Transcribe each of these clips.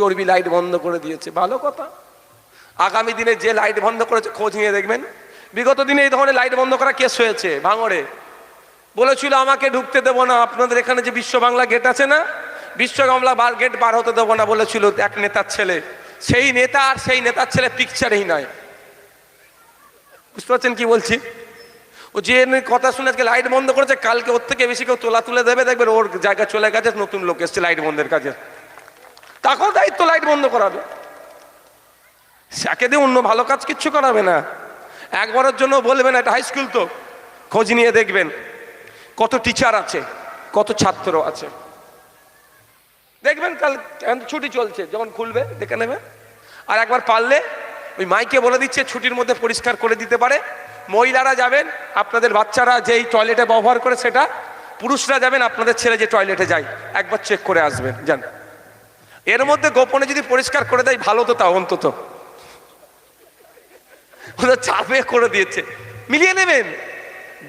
চর্বি লাইট বন্ধ করে দিয়েছে। ভালো কথা। আগামী দিনে যে লাইট বন্ধ করেছে, খোঁজ নিয়ে দেখবেন। বিগত দিনে এই ধরনের লাইট বন্ধ করা কেস হয়েছে, ভাঙড়ে। বলেছিল, আমাকে ঢুকতে দেবো না। আপনাদের এখানে যে বিশ্ব বাংলা গেট আছে না, বিশ্ব বাংলা বার গেট বার হতে দেবো না, বলেছিল এক নেতার ছেলে। সেই নেতা আর সেই নেতার ছেলে পিকচারেই নয় বুঝতে পারছেন কি বলছি? ও যে কথা শুনে আজকে লাইট বন্ধ করেছে, কালকে ওর থেকে বেশি কেউ তোলা তুলে দেবে। দেখবেন ওর জায়গা চলে গেছে, নতুন লোক এসছে লাইট বন্ধের কাজে। তাকেও দায়িত্ব লাইট বন্ধ করাবে। সাকে দিয়ে অন্য ভালো কাজ কিচ্ছু করাবে না। একবারের জন্য বলবেন, এটা হাই স্কুল তো, খোঁজ নিয়ে দেখবেন কত টিচার আছে, কত ছাত্র আছে। দেখবেন কাল ছুটি চলছে, যখন খুলবে দেখে নেবে। আর একবার পারলে ওই মাইকে বলে দিচ্ছে, ছুটির মধ্যে পরিষ্কার করে দিতে পারে। মহিলারা যাবেন, আপনাদের বাচ্চারা যেই টয়লেটে ব্যবহার করে সেটা, পুরুষরা যাবেন, আপনাদের ছেলে যে টয়লেটে যায়, একবার চেক করে আসবেন, যান। এর মধ্যে গোপনে যদি পরিষ্কার করে দেয়, ভালো তো তা অন্তত। ওরা চাপে করে দিয়েছে। মিলিয়ে নেবেন।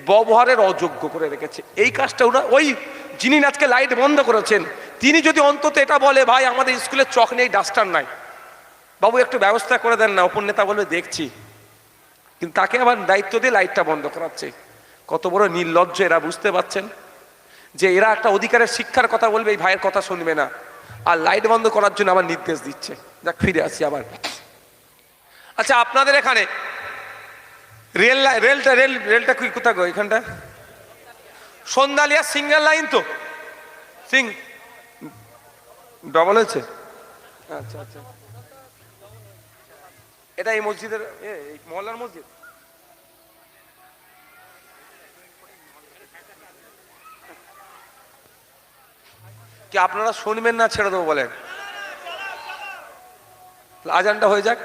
ব্যবহারের অযোগ্য করে রেখেছে। এই কাজটা ওরা ওই যিনি আজকে লাইট বন্ধ করেছেন, তিনি যদি অন্তত এটা বলে, ভাই, আমাদের স্কুলে চক নেই, ডাস্টার নাই। বাবু, একটু ব্যবস্থা করে দেন না অপর নেতা বলবে, দেখছি। কিন্তু তাকে আবার দায়িত্ব দিয়ে লাইটটা বন্ধ করাচ্ছে। কত বড় নির্লজ্জ এরা, বুঝতে পারছেন? যে এরা একটা অধিকারের শিক্ষার কথা বলবে, এই ভাইয়ের কথা শুনবে না। আর লাইট বন্ধ করার জন্য আবার নির্দেশ দিচ্ছে। যাক, ফিরে আসি আবার। আচ্ছা আপনাদের এখানে রেল রেলটা রেল, রেলটা কি কোথা গো এখানটা? সন্ধ্যালিয়া সিঙ্গেল লাইন তো। সিং ডবল হয়েছে? আচ্ছা আচ্ছা। এটা এই মসজিদের এই মহল্লার মসজিদ? কি আপনারা শুনবেন না ছেড়ে দেবো বলেন? আজানটা হয়ে যাক।